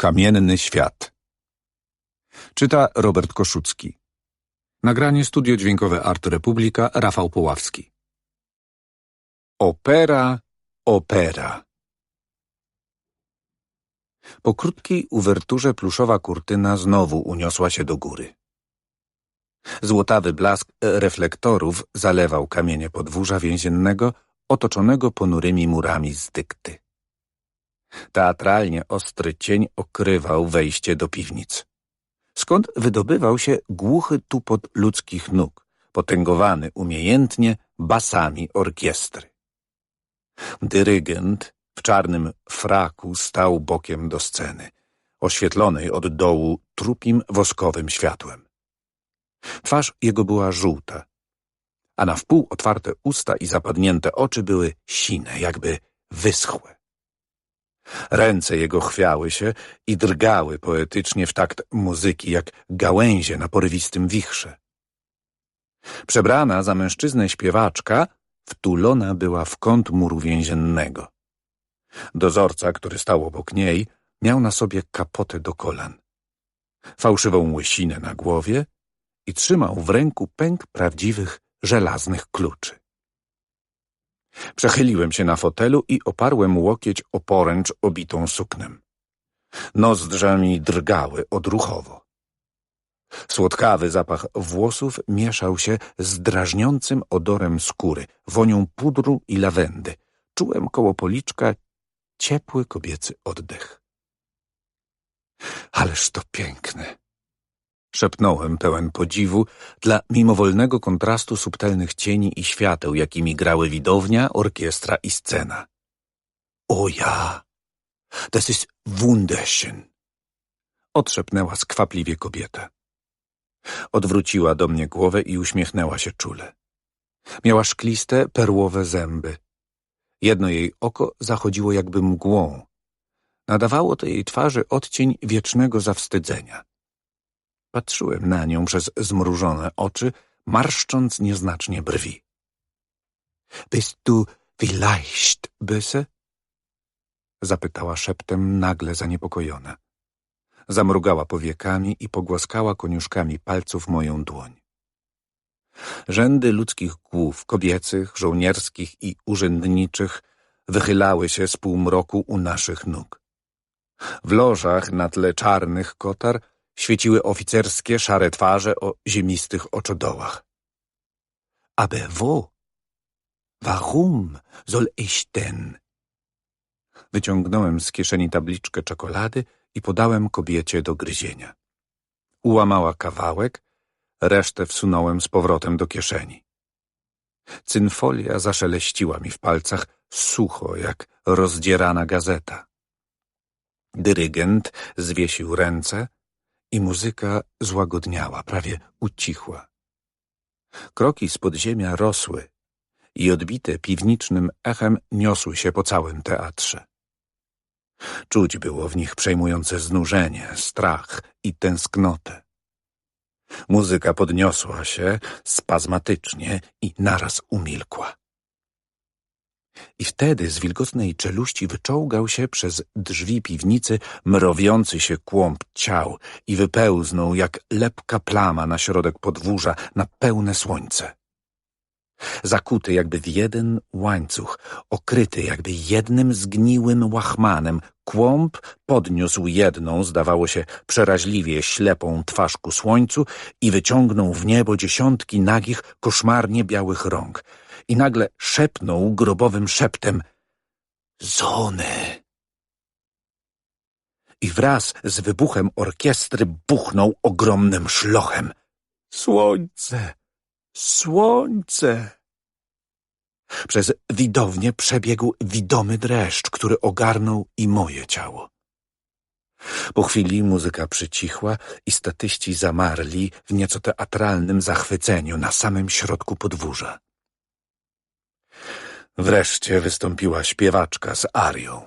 Kamienny świat Czyta Robert Koszucki Nagranie Studio Dźwiękowe Art Republika Rafał Poławski Opera, opera Po krótkiej uwerturze pluszowa kurtyna znowu uniosła się do góry. Złotawy blask reflektorów zalewał kamienie podwórza więziennego otoczonego ponurymi murami z dykty. Teatralnie ostry cień okrywał wejście do piwnic. Skąd wydobywał się głuchy tupot ludzkich nóg, potęgowany umiejętnie basami orkiestry. Dyrygent w czarnym fraku stał bokiem do sceny, oświetlonej od dołu trupim woskowym światłem. Twarz jego była żółta, a na wpół otwarte usta i zapadnięte oczy były sine, jakby wyschłe. Ręce jego chwiały się i drgały poetycznie w takt muzyki, jak gałęzie na porywistym wichrze. Przebrana za mężczyznę śpiewaczka wtulona była w kąt muru więziennego. Dozorca, który stał obok niej, miał na sobie kapotę do kolan, fałszywą łysinę na głowie i trzymał w ręku pęk prawdziwych, żelaznych kluczy. Przechyliłem się na fotelu i oparłem łokieć o poręcz obitą suknem. Nozdrza mi drgały odruchowo. Słodkawy zapach włosów mieszał się z drażniącym odorem skóry, wonią pudru i lawendy. Czułem koło policzka ciepły kobiecy oddech. Ależ to piękne! Szepnąłem pełen podziwu dla mimowolnego kontrastu subtelnych cieni i świateł, jakimi grały widownia, orkiestra i scena. O ja! Das ist wunderschön! Odszepnęła skwapliwie kobieta. Odwróciła do mnie głowę i uśmiechnęła się czule. Miała szkliste, perłowe zęby. Jedno jej oko zachodziło jakby mgłą. Nadawało to jej twarzy odcień wiecznego zawstydzenia. Patrzyłem na nią przez zmrużone oczy, marszcząc nieznacznie brwi. Bist du vielleicht böse? Zapytała szeptem nagle zaniepokojona. Zamrugała powiekami i pogłaskała koniuszkami palców moją dłoń. Rzędy ludzkich głów, kobiecych, żołnierskich i urzędniczych, wychylały się z półmroku u naszych nóg. W lożach na tle czarnych kotar świeciły oficerskie, szare twarze o ziemistych oczodołach. Aber wo? Warum soll ich denn? Wyciągnąłem z kieszeni tabliczkę czekolady i podałem kobiecie do gryzienia. Ułamała kawałek, resztę wsunąłem z powrotem do kieszeni. Cynfolia zaszeleściła mi w palcach sucho, jak rozdzierana gazeta. Dyrygent zwiesił ręce, i muzyka złagodniała, prawie ucichła. Kroki z podziemia rosły i odbite piwnicznym echem niosły się po całym teatrze. Czuć było w nich przejmujące znużenie, strach i tęsknotę. Muzyka podniosła się spazmatycznie i naraz umilkła. I wtedy z wilgotnej czeluści wyczołgał się przez drzwi piwnicy mrowiący się kłąb ciał i wypełznął jak lepka plama na środek podwórza na pełne słońce. Zakuty jakby w jeden łańcuch, okryty jakby jednym zgniłym łachmanem, kłąb podniósł jedną, zdawało się, przeraźliwie ślepą twarz ku słońcu i wyciągnął w niebo dziesiątki nagich, koszmarnie białych rąk – i nagle szepnął grobowym szeptem Zony. I wraz z wybuchem orkiestry buchnął ogromnym szlochem. Słońce! Słońce! Przez widownię przebiegł widomy dreszcz, który ogarnął i moje ciało. Po chwili muzyka przycichła i statyści zamarli w nieco teatralnym zachwyceniu na samym środku podwórza. Wreszcie wystąpiła śpiewaczka z arią,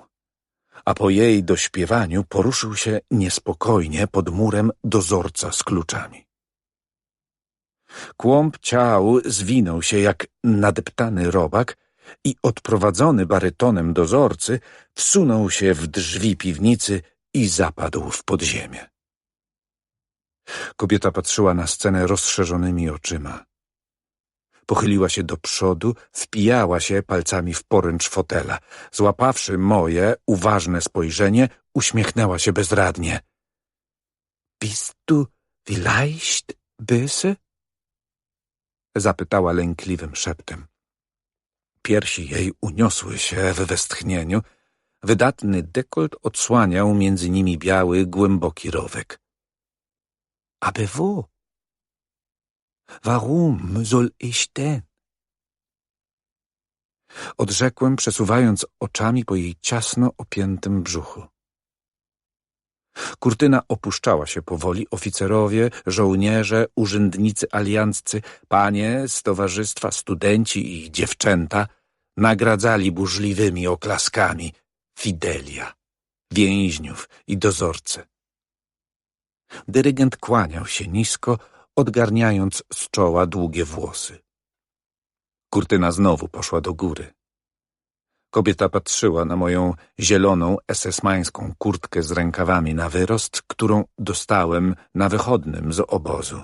a po jej dośpiewaniu poruszył się niespokojnie pod murem dozorca z kluczami. Kłąb ciał zwinął się jak nadeptany robak i odprowadzony barytonem dozorcy wsunął się w drzwi piwnicy i zapadł w podziemie. Kobieta patrzyła na scenę rozszerzonymi oczyma. Pochyliła się do przodu, wpijała się palcami w poręcz fotela. Złapawszy moje uważne spojrzenie, uśmiechnęła się bezradnie. Bist du vielleicht böse? Zapytała lękliwym szeptem. Piersi jej uniosły się w westchnieniu. Wydatny dekolt odsłaniał między nimi biały, głęboki rowek. Aber wo? Warum soll ich denn? Odrzekłem, przesuwając oczami po jej ciasno opiętym brzuchu. Kurtyna opuszczała się powoli, oficerowie, żołnierze, urzędnicy alianccy, panie z towarzystwa, studenci i dziewczęta nagradzali burzliwymi oklaskami Fidelia, więźniów i dozorcę. Dyrygent kłaniał się nisko, odgarniając z czoła długie włosy. Kurtyna znowu poszła do góry. Kobieta patrzyła na moją zieloną esesmańską kurtkę z rękawami na wyrost, którą dostałem na wychodnym z obozu,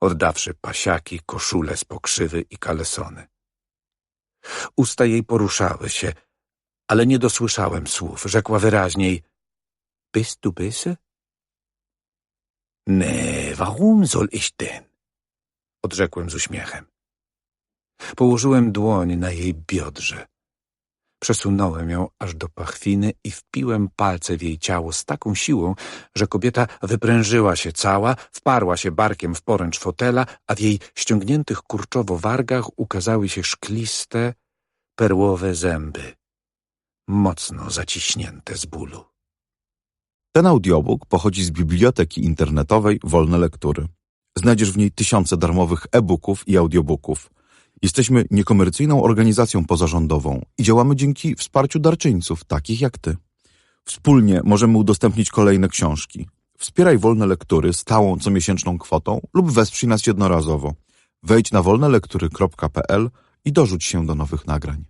oddawszy pasiaki, koszule z pokrzywy i kalesony. Usta jej poruszały się, ale nie dosłyszałem słów. Rzekła wyraźniej — Bist du böse? — Nee, warum soll ich denn? — odrzekłem z uśmiechem. Położyłem dłoń na jej biodrze. Przesunąłem ją aż do pachwiny i wpiłem palce w jej ciało z taką siłą, że kobieta wyprężyła się cała, wparła się barkiem w poręcz fotela, a w jej ściągniętych kurczowo wargach ukazały się szkliste, perłowe zęby, mocno zaciśnięte z bólu. Ten audiobook pochodzi z biblioteki internetowej Wolne Lektury. Znajdziesz w niej tysiące darmowych e-booków i audiobooków. Jesteśmy niekomercyjną organizacją pozarządową i działamy dzięki wsparciu darczyńców, takich jak ty. Wspólnie możemy udostępnić kolejne książki. Wspieraj Wolne Lektury stałą comiesięczną kwotą lub wesprzyj nas jednorazowo. Wejdź na wolnelektury.pl i dorzuć się do nowych nagrań.